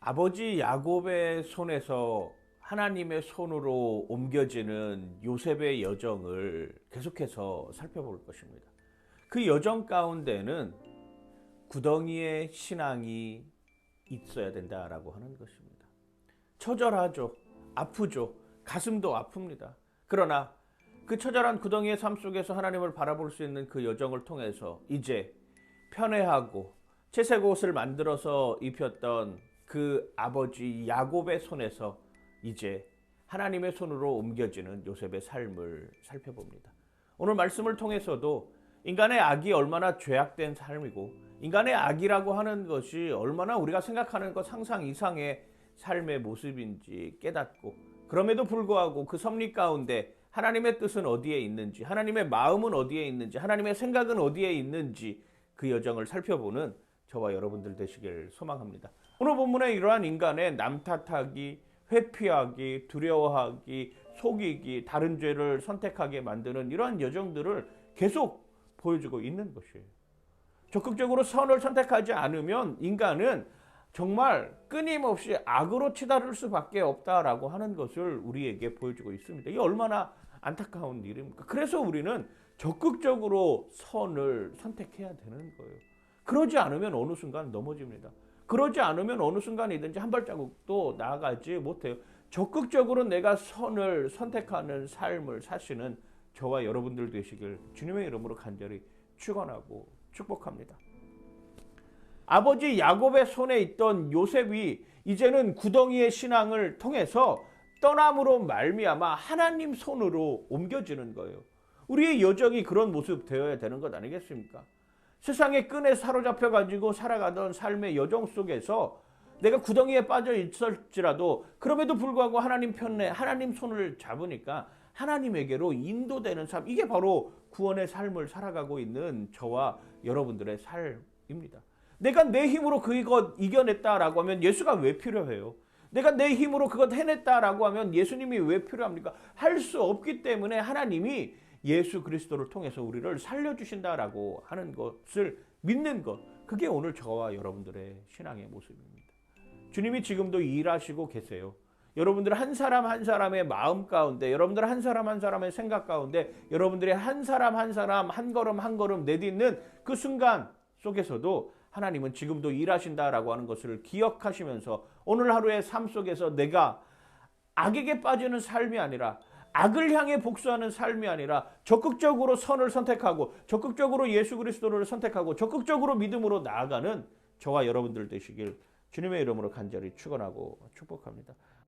아버지 야곱의 손에서 하나님의 손으로 옮겨지는 요셉의 여정을 계속해서 살펴볼 것입니다. 그 여정 가운데는 구덩이의 신앙이 있어야 된다라고 하는 것입니다. 처절하죠. 아프죠. 가슴도 아픕니다. 그러나 그 처절한 구덩이의 삶 속에서 하나님을 바라볼 수 있는 그 여정을 통해서 이제 편애하고 채색 옷을 만들어서 입혔던 그 아버지 야곱의 손에서 이제 하나님의 손으로 옮겨지는 요셉의 삶을 살펴봅니다. 오늘 말씀을 통해서도 인간의 악이 얼마나 죄악된 삶이고 인간의 악이라고 하는 것이 얼마나 우리가 생각하는 것 상상 이상의 삶의 모습인지 깨닫고 그럼에도 불구하고 그 섭리 가운데 하나님의 뜻은 어디에 있는지 하나님의 마음은 어디에 있는지 하나님의 생각은 어디에 있는지 그 여정을 살펴보는 저와 여러분들 되시길 소망합니다. 오늘 본문에 이러한 인간의 남 탓하기, 회피하기, 두려워하기, 속이기, 다른 죄를 선택하게 만드는 이러한 여정들을 계속 보여주고 있는 것이에요. 적극적으로 선을 선택하지 않으면 인간은 정말 끊임없이 악으로 치달을 수밖에 없다라고 하는 것을 우리에게 보여주고 있습니다. 이게 얼마나 안타까운 일입니까? 그래서 우리는 적극적으로 선을 선택해야 되는 거예요. 그러지 않으면 어느 순간 넘어집니다. 그러지 않으면 어느 순간이든지 한 발자국도 나아가지 못해요. 적극적으로 내가 선을 선택하는 삶을 사시는 저와 여러분들 되시길 주님의 이름으로 간절히 축원하고 축복합니다. 아버지 야곱의 손에 있던 요셉이 이제는 구덩이의 신앙을 통해서 떠남으로 말미암아 하나님 손으로 옮겨지는 거예요. 우리의 여정이 그런 모습 되어야 되는 것 아니겠습니까? 세상의 끈에 사로잡혀 가지고 살아가던 삶의 여정 속에서 내가 구덩이에 빠져 있을지라도 그럼에도 불구하고 하나님 편에 하나님 손을 잡으니까 하나님에게로 인도되는 삶 이게 바로 구원의 삶을 살아가고 있는 저와 여러분들의 삶입니다. 내가 내 힘으로 그것 이겨냈다라고 하면 예수가 왜 필요해요? 내가 내 힘으로 그것 해냈다라고 하면 예수님이 왜 필요합니까? 할 수 없기 때문에 하나님이 예수 그리스도를 통해서 우리를 살려주신다라고 하는 것을 믿는 것. 그게 오늘 저와 여러분들의 신앙의 모습입니다. 주님이 지금도 일하시고 계세요. 여러분들 한 사람 한 사람의 마음 가운데, 여러분들 한 사람 한 사람의 생각 가운데, 여러분들의 한 사람 한 사람 한 걸음 한 걸음 내딛는 그 순간 속에서도 하나님은 지금도 일하신다라고 하는 것을 기억하시면서 오늘 하루의 삶 속에서 내가 악에게 빠지는 삶이 아니라 악을 향해 복수하는 삶이 아니라 적극적으로 선을 선택하고 적극적으로 예수 그리스도를 선택하고 적극적으로 믿음으로 나아가는 저와 여러분들 되시길 주님의 이름으로 간절히 축원하고 축복합니다.